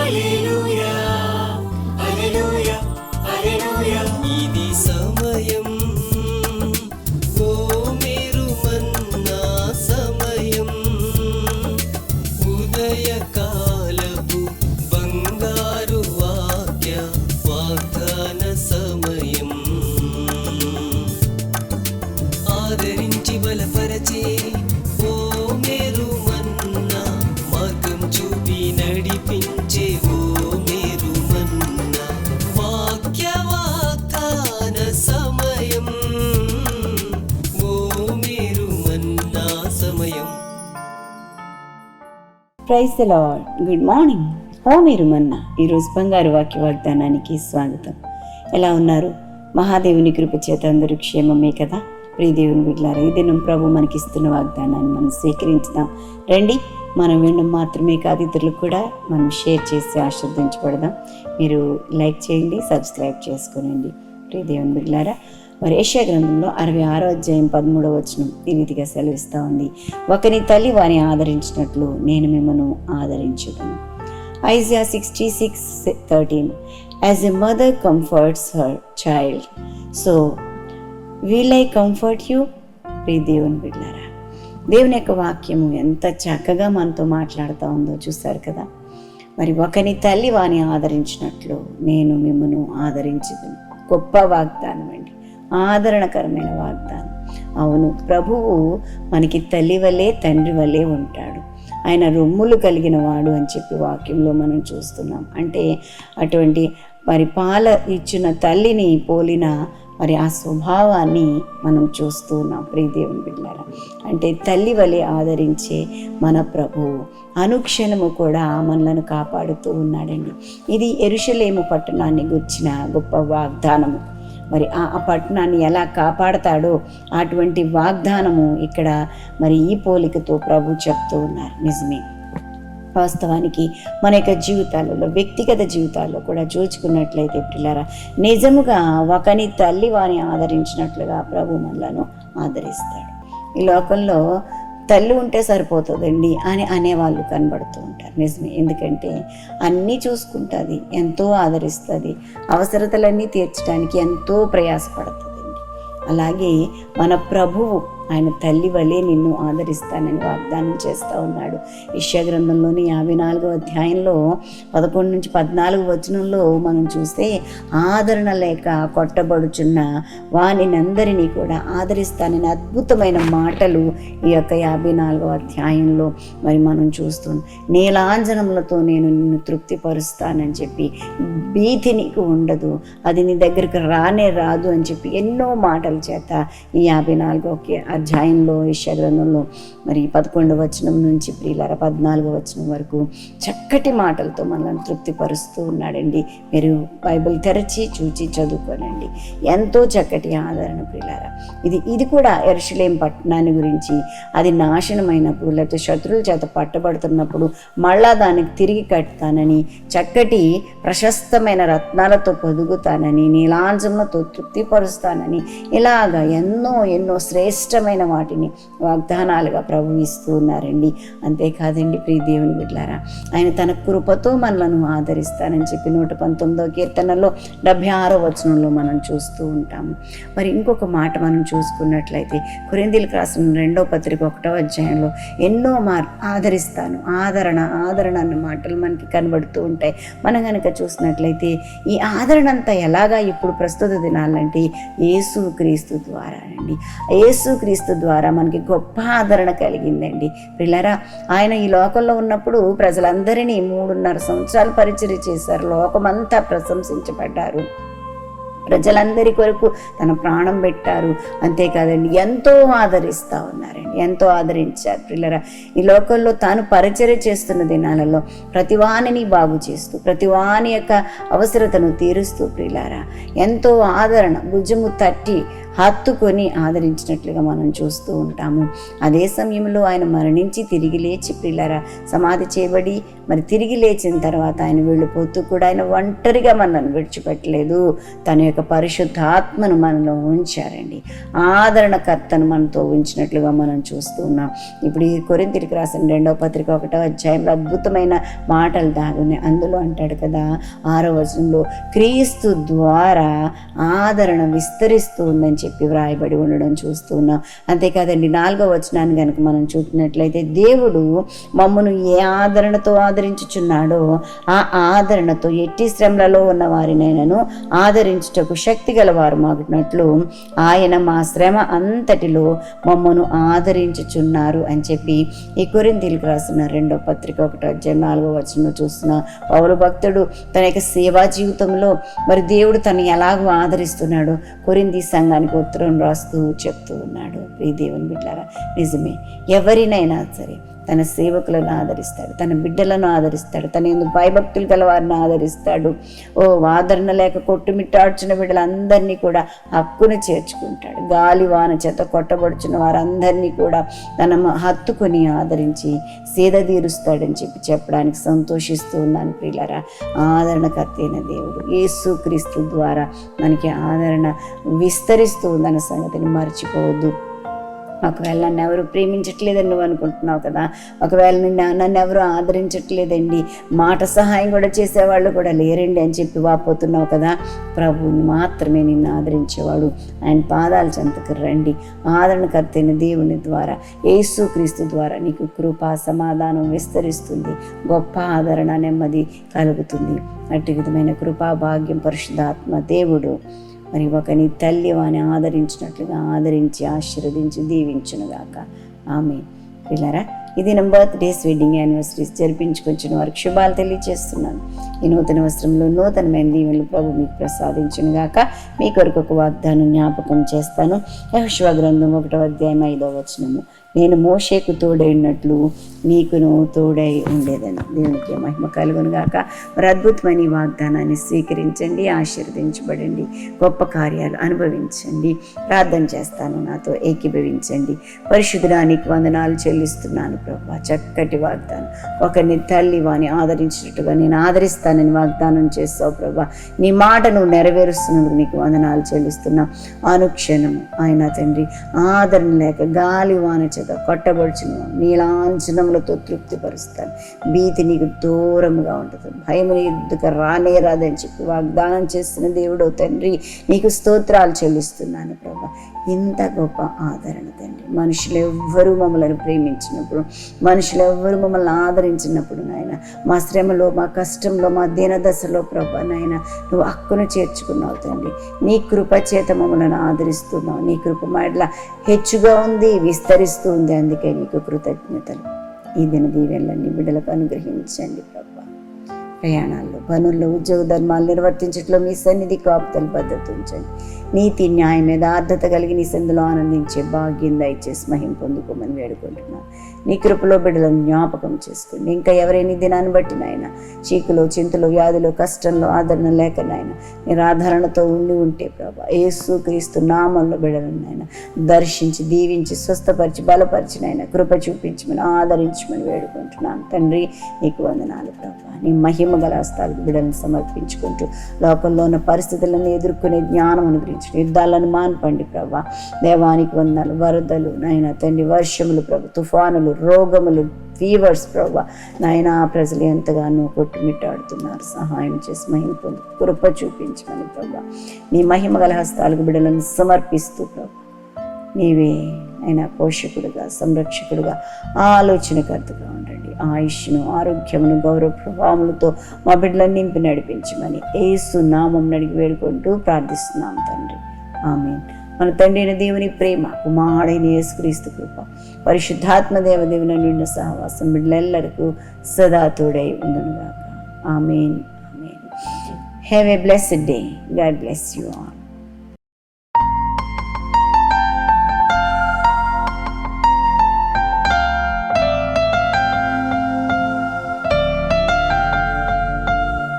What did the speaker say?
Aleluia. Praise good morning. ఓ మీరు మొన్న. ఈరోజు బంగారు వాక్య వాగ్దానానికి స్వాగతం. ఎలా ఉన్నారు? మహాదేవుని కృప చేత అందరూ క్షేమమే కదా? ప్రియదేవుని బిడ్లారా ఈ దినం ప్రభు మనకిస్తున్న వాగ్దానాన్ని మనం స్వీకరించుదాం. రండి మనం వినడం మాత్రమే కాదు ఇతరులకు కూడా మనం షేర్ చేసి ఆశీర్దించబడదాం మీరు లైక్ చేయండి సబ్స్క్రైబ్ చేసుకోనండి. ప్రియదేవుని బిడ్లారా మరి ఏషియా గ్రంథంలో అరవై ఆరో అధ్యాయం పదమూడవ వచనం ఈ రీతిగా సెలవిస్తూ ఉంది. ఒకని తల్లి వారిని ఆదరించినట్లు నేను మిమ్మను ఆదరించుదును. Isaiah sixty six thirteen. As a mother comforts her child so will I comfort you pre దేవుని బిడ్డారా దేవుని యొక్క వాక్యము ఎంత చక్కగా మనతో మాట్లాడుతూ ఉందో చూస్తారు కదా. మరి ఒకని తల్లి వాని ఆదరించినట్లు నేను మిమ్మను ఆదరించదు గొప్ప వాగ్దానం అండి ఆదరణకరమైన వాగ్దానం. అవును ప్రభువు మనకి తల్లి వలె తండ్రి వలె ఉంటాడు. ఆయన రొమ్ములు కలిగిన వాడు అని చెప్పి వాక్యంలో మనం చూస్తున్నాం. అంటే అటువంటి మరి పాల ఇచ్చిన తల్లిని పోలిన మరి ఆ స్వభావాన్ని మనం చూస్తూ ఉన్నాం. ప్రియదేవుని బిడ్డారా అంటే తల్లి వలె ఆదరించే మన ప్రభువు అనుక్షణము కూడా మనలను కాపాడుతూ ఉన్నాడండి. ఇది ఎరుషలేము పట్టణాన్ని గుర్చిన గొప్ప వాగ్దానము. మరి ఆ ఆ పట్టణాన్ని ఎలా కాపాడతాడో అటువంటి వాగ్దానము ఇక్కడ మరి ఈ పోలికతో ప్రభు చెప్తూ ఉన్నారు. నిజమే. వాస్తవానికి మన యొక్క జీవితాలలో వ్యక్తిగత జీవితాల్లో కూడా చూచుకున్నట్లయితే పిల్లరా నిజముగా ఒకని తల్లి వారిని ఆదరించినట్లుగా ప్రభు మనలను ఆదరిస్తాడు. ఈ లోకంలో తల్లి ఉంటే సరిపోతుందండి అని అనేవాళ్ళు కనబడుతూ ఉంటారు. నిజమే. ఎందుకంటే అన్నీ చూసుకుంటుంది ఎంతో ఆదరిస్తుంది అవసరతలన్నీ తీర్చడానికి ఎంతో ప్రయాసపడుతుందండి. అలాగే మన ప్రభువు ఆయన తల్లి వలె నిన్ను ఆదరిస్తానని వాగ్దానం చేస్తూ ఉన్నాడు. గ్రంథంలోని యాభై నాలుగో అధ్యాయంలో పదకొండు నుంచి పద్నాలుగు వచనంలో మనం చూస్తే ఆదరణ లేక కొట్టబడుచున్న వానినందరినీ కూడా ఆదరిస్తానని అద్భుతమైన మాటలు ఈ యొక్క యాభై నాలుగో అధ్యాయంలో మరి మనం చూస్తున్నాం నీలాంజనములతో నేను నిన్ను తృప్తిపరుస్తానని చెప్పి భీతి నీకు ఉండదు. అది నీ దగ్గరికి రానే రాదు అని చెప్పి ఎన్నో మాటల చేత ఈ యాభై నాలుగో అధ్యాయంలో ఈ గ్రంథంలో మరి పదకొండు వచనం నుంచి ప్రియులార పద్నాలుగో వచనం వరకు చక్కటి మాటలతో మనల్ని తృప్తిపరుస్తూ ఉన్నాడండి. మీరు బైబిల్ తెరచి చూచి చదువుకోనండి. ఎంతో చక్కటి ఆదరణ ప్రియులార. ఇది ఇది కూడా ఎరుషలేం పట్టణాన్ని గురించి అది నాశనమైనప్పుడు లేకపోతే శత్రువుల చేత పట్టబడుతున్నప్పుడు మళ్ళా దానికి తిరిగి కడతానని చక్కటి ప్రశస్తమైన రత్నాలతో పొదుగుతానని నీలాంజములతో తృప్తిపరుస్తానని ఇలాగ ఎన్నో ఎన్నో శ్రేష్టమైన వాటిని వాగ్దానాలుగా ప్రభు ఇస్తూ ఉన్నారండి. అంతేకాదండి ప్రియ దేవుని బిడ్లారా ఆయన తన కృపతో మనలను ఆదరిస్తానని చెప్పి నూట పంతొమ్మిదో కీర్తనలో డెబ్భై ఆరో వచనంలో మనం చూస్తూ ఉంటాము. మరి ఇంకొక మాట మనం చూసుకున్నట్లయితే కొరిందీలకు రాసిన రెండో పత్రిక ఒకటో అధ్యాయంలో ఎన్నో మార్ ఆదరిస్తాను ఆదరణ ఆదరణ అన్న మాటలు మనకి కనబడుతూ ఉంటాయి. మనం కనుక చూసినట్లయితే ఈ ఆదరణ అంతా ఎలాగా ఇప్పుడు ప్రస్తుత దినాలంటే యేసు క్రీస్తు ద్వారా అండి యేసు క్రీస్తు ద్వారా మనకి గొప్ప ఆదరణ కలిగిందండి. పిల్లరా ఆయన ఈ లోకంలో ఉన్నప్పుడు ప్రజలందరినీ మూడున్నర సంవత్సరాలు పరిచయం చేశారు. లోకమంతా ప్రశంసించబడ్డారు. ప్రజలందరి కొరకు తన ప్రాణం పెట్టారు. అంతేకాదండి ఎంతో ఆదరిస్తూ ఉన్నారండి. ఎంతో ఆదరించారు పిల్లరా ఈ లోకంలో తాను పరిచర్య చేస్తున్న దినాలలో ప్రతివానిని బాగు చేస్తూ ప్రతివాని యొక్క అవసరతను తీరుస్తూ పిల్లరా ఎంతో ఆదరణ భుజము తట్టి హత్తుకొని ఆదరించినట్లుగా మనం చూస్తూ ఉంటాము. అదే సమయంలో ఆయన మరణించి తిరిగి లేచి పిల్లర సమాధి చేయబడి మరి తిరిగి లేచిన తర్వాత ఆయన వెళ్ళిపోతూ కూడా ఆయన ఒంటరిగా మనల్ని విడిచిపెట్టలేదు. తన యొక్క పరిశుద్ధాత్మను మనలో ఉంచారండి. ఆదరణకర్తను మనతో ఉంచినట్లుగా మనం చూస్తూ ఉన్నాం. ఇప్పుడు ఈ కొరింతిరికి రాసిన రెండవ పత్రిక ఒకటో అధ్యాయంలో అద్భుతమైన మాటలు దాగున్నాయి అందులో అంటాడు కదా ఆరో వచనంలో క్రీస్తు ద్వారా ఆదరణ విస్తరిస్తూ ఉందని చెప్పి వ్రాయబడి ఉండడం చూస్తూ ఉన్నాం. అంతేకాదండి నాలుగో వచనాన్ని కనుక మనం చూసినట్లయితే దేవుడు మమ్మను ఏ ఆదరణతో ఆదరించుచున్నాడో. ఆ ఆదరణతో ఎట్టి శ్రమలలో ఉన్న వారినైనను ఆదరించుటకు శక్తి గలవారు మాకున్నట్లు ఆయన మా శ్రమ అంతటిలో మమ్మను ఆదరించుచున్నారు అని చెప్పి ఈ కొరింతీలకు రాసిన రెండో పత్రిక ఒకటి అధ్యాయం నాలుగో వచనంలో చూస్తున్న పౌరు భక్తుడు తన యొక్క సేవా జీవితంలో మరి దేవుడు తను ఎలాగో ఆదరిస్తున్నాడు? కొరింది సంఘానికి ఉత్తరం రాస్తూ చెప్తూ ఉన్నాడు. ఈ దేవుని బిడ్డారా నిజమే. ఎవరినైనా సరే తన సేవకులను ఆదరిస్తాడు తన బిడ్డలను ఆదరిస్తాడు తన ఎందుకు భయభక్తులు గల వారిని ఆదరిస్తాడు. ఓ ఆదరణ లేక కొట్టుమిట్టాడ్చిన బిడ్డలందరినీ కూడా హక్కును చేర్చుకుంటాడు. గాలి వాన చేత కొట్టబడుచున్న వారందరినీ కూడా తన హత్తుకొని ఆదరించి సేద తీరుస్తాడని చెప్పి చెప్పడానికి సంతోషిస్తూ ఉన్నాను ప్రియులరా. ఆదరణకర్త అయిన దేవుడు యేసు క్రీస్తు ద్వారా మనకి ఆదరణ విస్తరిస్తూ ఉందన్న సంగతిని మర్చిపోవద్దు. ఒకవేళ నన్ను ఎవరు ప్రేమించట్లేదని నువ్వు అనుకుంటున్నావు కదా ఒకవేళ నిన్ను నన్ను ఎవరు ఆదరించట్లేదండి మాట సహాయం కూడా చేసేవాళ్ళు కూడా లేరండి అని చెప్పి వాపోతున్నావు కదా ప్రభువుని మాత్రమే నిన్ను ఆదరించేవాడు. ఆయన పాదాల చెంతకు రండి. ఆదరణకర్త అయిన దేవుని ద్వారా యేసుక్రీస్తు ద్వారా నీకు కృప సమాధానం విస్తరిస్తుంది. గొప్ప ఆదరణ నెమ్మది కలుగుతుంది. అట్టి విధమైన కృపా భాగ్యం పరిశుద్ధాత్మ దేవుడు. మరి ఒకని తల్లి వాని ఆదరించినట్లుగా ఆదరించి ఆశీర్వదించి దీవించునుగాక. ఆమె పిల్లరా ఇది నా బర్త్డేస్ వెడ్డింగ్ యానివర్సరీస్ జరిపించుకొచ్చిన వారికి శుభాలు తెలియజేస్తున్నాను. ఈ నూతన వస్త్రంలో నూతనమైన దీవెనలు ప్రభు మీకు ప్రసాదించును గాక మీ కొరకు ఒక వాగ్దానం జ్ఞాపకం చేస్తాను. యహోశివ గ్రంథం ఒకటో అధ్యాయం ఐదో వచనము. నేను మోషేకు తోడైనట్లు నీకును తోడై ఉండేదని. దేవునికి మహిమ కలుగునుగాక. మరి అద్భుతమైన వాగ్దానాన్ని స్వీకరించండి ఆశీర్వదించబడండి గొప్ప కార్యాలు అనుభవించండి. ప్రార్థన చేస్తాను నాతో ఏకీభవించండి. పరిశుద్ధడానికి వందనాలు చెల్లిస్తున్నాను ప్రభా. చక్కటి వాగ్దానం. ఒకరిని తల్లి వాని ఆదరించినట్టుగా నేను ఆదరిస్తానని వాగ్దానం చేస్తావు ప్రభా. నీ మాట నువ్వు నెరవేరుస్తున్నందుకు నీకు వందనాలు చెల్లిస్తున్నా. అనుక్షణము ఆయన తండ్రి ఆదరణ లేక గాలి వాన చేత కొట్టబడుచును నీలాంఛనములతో తృప్తిపరుస్తాను. భీతి నీకు దూరముగా ఉంటుంది. భయము నీ రానే రాదని చెప్పి వాగ్దానం చేస్తున్న దేవుడు తండ్రి నీకు స్తోత్రాలు చెల్లిస్తున్నాను ప్రభా. ఇంత గొప్ప ఆదరణ తండ్రి. మనుషులు ఎవ్వరూ మమ్మల్ని ప్రేమించినప్పుడు మనుషులు ఎవ్వరు మమ్మల్ని ఆదరించినప్పుడు నాయన మా శ్రమలో మా కష్టంలో మా దీనదశలో ప్రభా నాయన నువ్వు హక్కును చేర్చుకున్నావు తండ్రి. నీ కృప చేత మమ్మల్ని ఆదరిస్తున్నావు. నీ కృప మా ఇట్లా హెచ్చుగా ఉంది విస్తరిస్తూ వస్తుంది అందుకే నీకు కృతజ్ఞతలు. ఈ దిన దీవెనలన్నీ బిడ్డలకు అనుగ్రహించండి ప్రభా. ప్రయాణాల్లో పనుల్లో ఉద్యోగ ధర్మాలు నిర్వర్తించట్లో మీ సన్నిధి కాపుతలు భద్రత ఉంచండి నీతి న్యాయం మీద ఆర్ధత కలిగి నీ సందులో ఆనందించే భాగ్యం దయచేసి మహిం పొందుకోమని వేడుకుంటున్నాను. నీ కృపలో బిడ్డలను జ్ఞాపకం చేసుకోండి. ఇంకా ఎవరైనా దినాన్ని బట్టి నాయన చీకులో చింతలో వ్యాధిలో కష్టంలో ఆదరణ లేక నాయన నిరాధరణతో ఉండి ఉంటే ప్రభా యేసు క్రీస్తు నామంలో బిడ్డలను నాయన దర్శించి దీవించి స్వస్థపరిచి బలపరిచి నాయన కృప చూపించమని ఆదరించమని వేడుకుంటున్నాను. తండ్రి నీకు వందనాలు ప్రభా. నీ మహిమ గల హస్తాలకు బిడ్డలను సమర్పించుకుంటూ లోకంలో ఉన్న పరిస్థితులను ఎదుర్కొనే జ్ఞానం అనుగ్రహించండి యుద్ధాలను మాన్పండి ప్రభా. దేవానికి వందనాలు వరదలు నాయన తండ్రి వర్షములు ప్రభు తుఫానులు రోగములు ఫీవర్స్ ప్రభా. నాయన ప్రజలు ఎంతగానో కొట్టుమిట్టాడుతున్నారు. సహాయం చేసి మహిమ పొందు కృప చూపించమని ప్రభా. నీ మహిమ గల హస్తాలకు బిడ్డలను సమర్పిస్తూ ప్రభా. నీవే ఆయన పోషకుడుగా సంరక్షకుడుగా ఆలోచనకర్తగా ఉండండి. ఆయుష్ను ఆరోగ్యమును గౌరవ ప్రభావములతో మా బిడ్డలను నింపి నడిపించమని ఏసు నామం నడిగి వేడుకుంటూ ప్రార్థిస్తున్నాం తండ్రి. ఆమెను. మన తండ్రి అయిన దేవుని ప్రేమ కుమారుడైన యేసుక్రీస్తు కృప పరిశుద్ధాత్మ దేవదేవుని నిండు సహవాసం బిడ్డలెల్లరికూ సదా తోడై ఉందనుగాక amen. Amen. Have a blessed day God bless you all